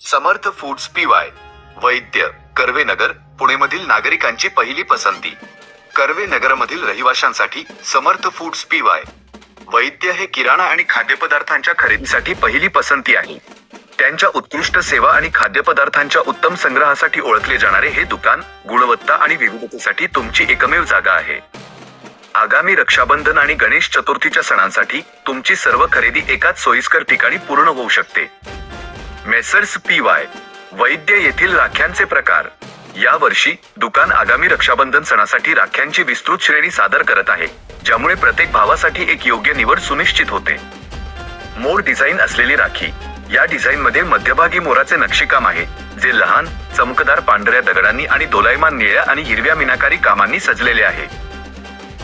समर्थ foods P Y वैद्य कर्वेनगर पुणेमधील नागरिकांची पहिली पसंती. कर्वे नगरमधील रहिवाशांसाठी समर्थ फूड्स पीवाय वैद्य हे किराणा आणि खाद्यपदार्थांच्या खरेदीसाठी पहिली पसंती आहे. त्यांच्या उत्कृष्ट सेवा आणि खाद्यपदार्थांच्या उत्तम संग्रहासाठी ओळखले जाणारे हे दुकान गुणवत्ता आणि विविधतेसाठी तुमची एकमेव जागा आहे. आगामी रक्षाबंधन आणि गणेश चतुर्थीच्या सणांसाठी तुमची सर्व खरेदी एकाच सोयीस्कर ठिकाणी पूर्ण होऊ शकते. मेसर्स पी वाय वैद्य येथील राख्यांचे प्रकार. या वर्षी दुकान आगामी रक्षाबंधन सणासाठी राख्यांची विस्तृत श्रेणी सादर करत आहे ज्यामुळे प्रत्येक भावासाठी एक योग्य निवड सुनिश्चित होते. मोर डिझाईन असलेली राखी या डिझाईन मध्ये मध्यभागी मोराचे नक्षीकाम आहे जे लहान चमकदार पांढऱ्या दगडांनी आणि दोलायमान निळ्या आणि हिरव्या मिनाकारी कामांनी सजलेले आहे.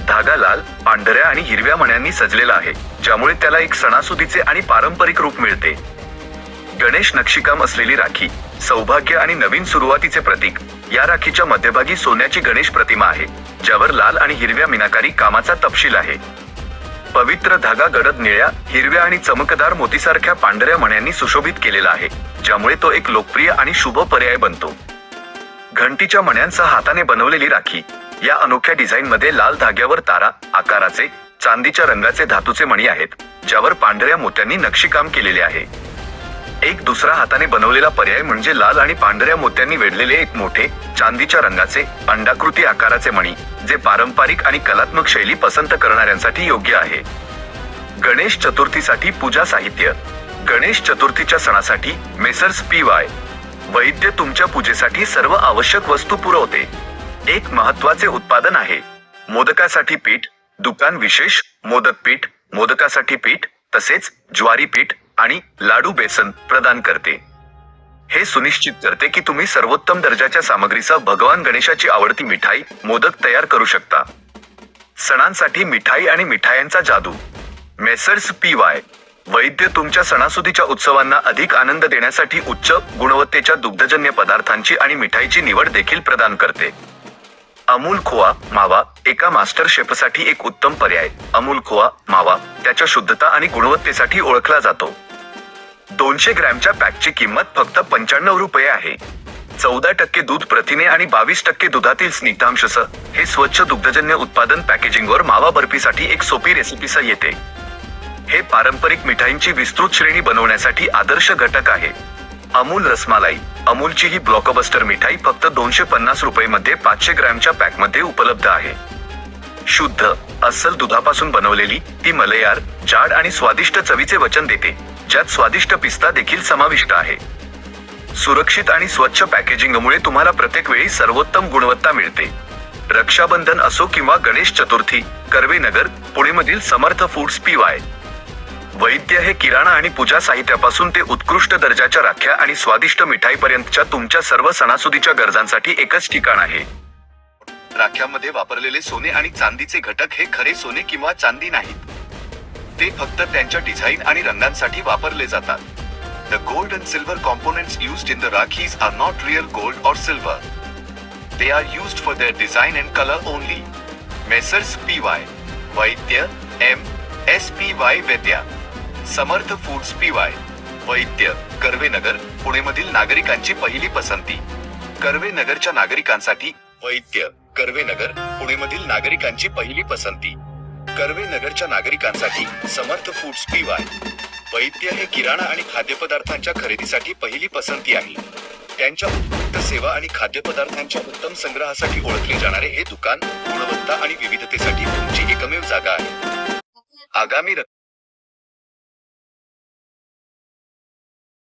धागा लाल पांढऱ्या आणि हिरव्या मण्यांनी सजलेला आहे ज्यामुळे त्याला एक सणासुदीचे आणि पारंपरिक रूप मिळते. गणेश नक्षीकाम असलेली राखी सौभाग्य आणि नवीन सुरुवातीचे प्रतीक. या राखीच्या मध्यभागी सोन्याची गणेश प्रतिमा आहे ज्यावर लाल आणि हिरव्या मिनाकारी कामाचा तपशील आहे. पवित्र धागा गडद निळ्या हिरव्या आणि चमकदार मोतीसारख्या पांढऱ्या मण्यांनी सुशोभित केलेला आहे ज्यामुळे तो एक लोकप्रिय आणि शुभ पर्याय बनतो. घंटीच्या मण्यांसह हाताने बनवलेली राखी या अनोख्या डिझाईन मध्ये लाल धाग्यावर तारा आकाराचे चांदीच्या रंगाचे धातूचे मणी आहेत ज्यावर पांढऱ्या मोत्यांनी नक्षीकाम केलेले आहे. एक दुसरा हाताने बनवलेला पर्याय म्हणजे लाल आणि पांढऱ्या मोत्यांनी वेढलेले एक मोठे चांदीच्या रंगाचे अंडाकृती आकाराचे मणी जे पारंपरिक आणि कलात्मक शैली पसंत करणाऱ्यांसाठी योग्य आहे. गणेश चतुर्थीसाठी पूजा साहित्य. गणेश चतुर्थीच्या सणासाठी मेसर्स पी वाय. वैद्य तुमच्या पूजेसाठी सर्व आवश्यक वस्तू पुरवते. एक महत्त्वाचे उत्पादन आहे. मोदकासाठी पीठ दुकान विशेष मोदक पीठ मोदकासाठी पीठ तसेच ज्वारी पीठ आणि लाडू बेसन प्रदान करते. हे सुनिश्चित करते की तुम्ही सर्वोत्तम दर्जाच्या सामग्रीसह भगवान गणेशाची आवडती मिठाई मोदक तयार करू शकता. सणांसाठी मिठाई आणि मिठायांचा जादू. मेसर्स पी वाय वैद्य तुमच्या सणासुदीच्या उत्सवांना अधिक आनंद देण्यासाठी उच्च गुणवत्तेच्या दुग्धजन्य पदार्थांची आणि मिठाईची निवड देखील प्रदान करते. अमूल खोवा मावा एका मास्टर शेफसाठी एक उत्तम पर्याय. अमूल खोवा मावा त्याच्या शुद्धता आणि गुणवत्तेसाठी ओळखला जातो. दोनशे ग्रॅमच्या पॅकची किंमत फक्त पंच्याण्णव रुपये आहे. चौदा टक्के दूध प्रथिने आणि बावीस टक्के दुधातील स्निग्धांशसह हे स्वच्छ दुग्धजन्य उत्पादन पॅकेजिंगवर मावा बर्फीसाठी एक सोपी रेसिपीस येते. हे पारंपरिक मिठाईंची विस्तृत श्रेणी बनवण्यासाठी आदर्श घटक आहे. अमूल रसमालाई अमूलची ही ब्लॉकबस्टर मिठाई फक्त दोनशे पन्नास रुपये मध्ये पाचशे ग्रॅमच्या पॅकमध्ये उपलब्ध आहे. शुद्ध अस्सल दुधापासून बनवलेली ती मलयार जाड आणि स्वादिष्ट चवीचे वचन देते. ज्यात स्वादिष्ट पिस्ता देखील समाविष्ट आहे. सुरक्षित आणि स्वच्छ पॅकेजिंगमुळे तुम्हाला प्रत्येक वेळी सर्वोत्तम गुणवत्ता मिळते. रक्षाबंधन असो किंवा Ganesh Chaturthi Karvenagar पुणेमधील Samarth foods P Y. Vaidya हे किराणा आणि पूजा साहित्यापासून ते उत्कृष्ट दर्जाच्या राख्या आणि स्वादिष्ट मिठाईपर्यंतच्या तुमच्या सर्व सणासुदीच्या गरजांसाठी एकच ठिकाण आहे. राख्यामध्ये वापरलेले सोने आणि चांदीचे घटक हे खरे सोने किंवा चांदी नाहीत. ते फक्त त्यांच्या डिझाईन आणि रंगांसाठी वापरले जातात. The gold and silver components used in the rakhis are not real gold और silver they are used for their design and colour only messrs P Y Vaidya M S P Y Vaidya Samarth foods P Y Vaidya Karvenagar पुणेमधील नागरिकांची पहिली पसंती. कर्वेनगरच्या नागरिकांसाठी वैद्य कर्वेनगर पुणेमधील नागरिकांची पहिली पसंती. कर्वे नगरच्या नागरिकांसाठी समर्थ फूड्स पीवाय वैद्य हे किराणा आणि खाद्यपदार्थांच्या खरेदीसाठी पहिली पसंती आहे. त्यांच्या उत्कृष्ट सेवा आणि खाद्यपदार्थांच्या उत्तम संग्रहासाठी ओळखले जाणारे हे दुकान गुणवत्ता आणि विविधतेसाठी तुमची एकमेव जागा आहे. आगामी